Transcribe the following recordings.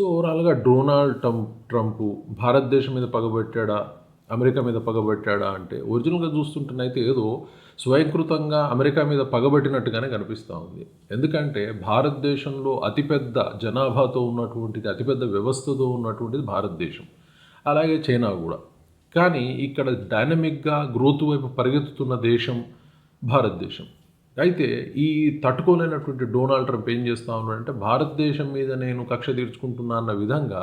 So ఓవరాల్గా Donald Trump Trump భారతదేశం మీద పగబెట్టాడా? అమెరికా మీద పగబెట్టాడా అంటే ఒరిజినల్గా చూస్తుంటేనైతే ఏదో స్వయంకృతంగా అమెరికా మీద పగబెట్టినట్టుగానే కనిపిస్తూ ఉంది. ఎందుకంటే భారతదేశంలో అతిపెద్ద జనాభాతో ఉన్నటువంటిది అతిపెద్ద వ్యవస్థతో ఉన్నటువంటిది భారతదేశం. అలాగే చైనా కూడా. కానీ ఇక్కడ డైనమిక్గా గ్రోత్ వైపు పరిగెత్తుతున్న దేశం భారతదేశం. అయితే ఈ తట్టుకోలేనటువంటి డొనాల్డ్ ట్రంప్ ఏం చేస్తా ఉన్నాడంటే భారతదేశం మీద నేను కక్ష తీర్చుకుంటున్నా అన్న విధంగా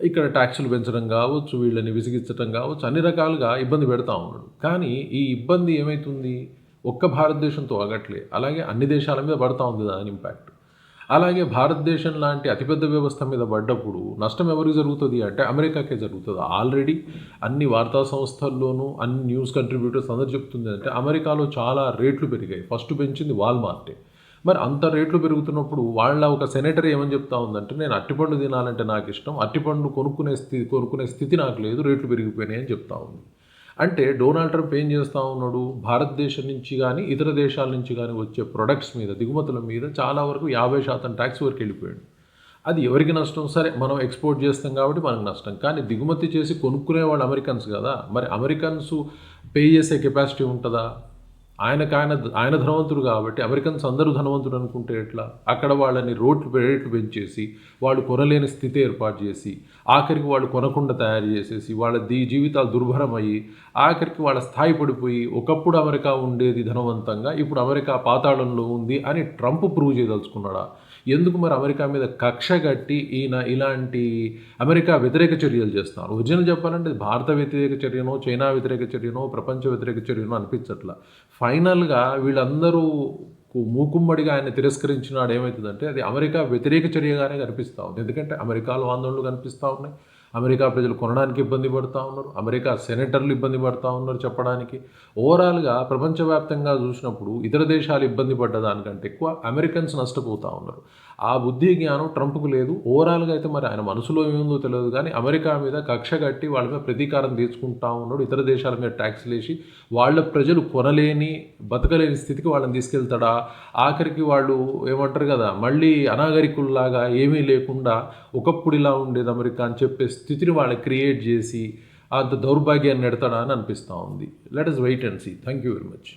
ఇక్కడ ట్యాక్సులు పెంచడం కావచ్చు వీళ్ళని విసిగించడం కావచ్చు అన్ని రకాలుగా ఇబ్బంది పెడతా ఉన్నాడు. కానీ ఈ ఇబ్బంది ఏమవుతుంది ఒక్క భారతదేశంతో ఆగట్లే అలాగే అన్ని దేశాల మీద పడతా ఉంది దాని ఇంపాక్ట్ అలాగే భారతదేశం లాంటి అతిపెద్ద వ్యవస్థ మీద పడ్డప్పుడు నష్టం ఎవరికి జరుగుతుంది అంటే అమెరికాకే జరుగుతుంది. ఆల్రెడీ అన్ని వార్తా సంస్థల్లోనూ అన్ని న్యూస్ కంట్రిబ్యూటర్స్ అందరు చెప్తుంది అంటే అమెరికాలో చాలా రేట్లు పెరిగాయి. ఫస్ట్ పెంచింది వాల్మార్టే. మరి అంత రేట్లు పెరుగుతున్నప్పుడు వాళ్ళ ఒక సెనేటర్ ఏమని చెప్తా ఉందంటే నేను అట్టిపండు తినాలంటే నాకు ఇష్టం అట్టిపండు కొనుక్కునే స్థితి కొనుక్కునే స్థితి నాకు లేదు రేట్లు పెరిగిపోయినాయి అని చెప్తా ఉంది. అంటే డొనాల్డ్ ట్రంప్ ఏం చేస్తూ ఉన్నాడు? భారతదేశం నుంచి కానీ ఇతర దేశాల నుంచి కానీ వచ్చే ప్రొడక్ట్స్ మీద దిగుమతుల మీద చాలా వరకు యాభై శాతం ట్యాక్స్ వరకు వెళ్ళిపోయాడు. అది ఎవరికి నష్టం? సరే మనం ఎక్స్పోర్ట్ చేస్తాం కాబట్టి మనకు నష్టం. కానీ దిగుమతి చేసి కొనుక్కునే వాళ్ళు అమెరికన్స్ కదా? మరి అమెరికన్స్ పే చేసే కెపాసిటీ ఉంటుందా? ఆయనకు ఆయన ఆయన ధనవంతుడు కాబట్టి అమెరికన్స్ అందరూ ధనవంతుడు అనుకుంటే ఎట్లా? అక్కడ వాళ్ళని రోడ్లు రేట్లు పెంచేసి వాళ్ళు కొనలేని స్థితి ఏర్పాటు చేసి ఆఖరికి వాళ్ళు కొనకుండా తయారు చేసేసి వాళ్ళ దీ జీవితాలు దుర్భరమయ్యి ఆఖరికి వాళ్ళ స్థాయి పడిపోయి ఒకప్పుడు అమెరికా ఉండేది ధనవంతంగా ఇప్పుడు అమెరికా పాతాళంలో ఉంది అని ట్రంప్ ప్రూవ్ చేయదలుచుకున్నాడా? ఎందుకు మరి అమెరికా మీద కక్ష కట్టి ఈయన ఇలాంటి అమెరికా వ్యతిరేక చర్యలు చేస్తున్నారు? ఒరిజినల్ చెప్పాలంటే భారత వ్యతిరేక చర్యనో చైనా వ్యతిరేక చర్యనో ప్రపంచ వ్యతిరేక చర్యనో అనిపించట్లా. ఫైనల్గా వీళ్ళందరూ మూకుమ్మడిగా ఆయన తిరస్కరించినాడు ఏమవుతుందంటే అది అమెరికా వ్యతిరేక చర్యగానే కనిపిస్తూ ఉంది. ఎందుకంటే అమెరికాలో ఆందోళనలు కనిపిస్తూ ఉన్నాయి. అమెరికా ప్రజలు కొనడానికి ఇబ్బంది పడుతూ ఉన్నారు. అమెరికా సెనేటర్లు ఇబ్బంది పడుతూ ఉన్నారు చెప్పడానికి. ఓవరాల్గా ప్రపంచవ్యాప్తంగా చూసినప్పుడు ఇతర దేశాలు ఇబ్బంది పడ్డదానికంటే ఎక్కువ అమెరికన్స్ నష్టపోతూ ఉన్నారు. ఆ బుద్ధి జ్ఞానం ట్రంప్కు లేదు. ఓవరాల్గా అయితే మరి ఆయన మనసులో ఏముందో తెలియదు కానీ అమెరికా మీద కక్ష కట్టి వాళ్ళ మీద ప్రతీకారం తీర్చుకుంటా ఉన్నాడు. ఇతర దేశాల మీద ట్యాక్స్ వేసి వాళ్ళ ప్రజలు కొనలేని బతకలేని స్థితికి వాళ్ళని తీసుకెళ్తాడా? ఆఖరికి వాళ్ళు ఏమంటారు కదా మళ్ళీ అనాగరికుల్లాగా ఏమీ లేకుండా ఒకప్పుడు ఇలా ఉండేది అమెరికా అని చెప్పే స్థితిని వాళ్ళు క్రియేట్ చేసి అంత దౌర్భాగ్యాన్ని నెడతాడా అని అనిపిస్తూ ఉంది. Let us wait and see thank you very much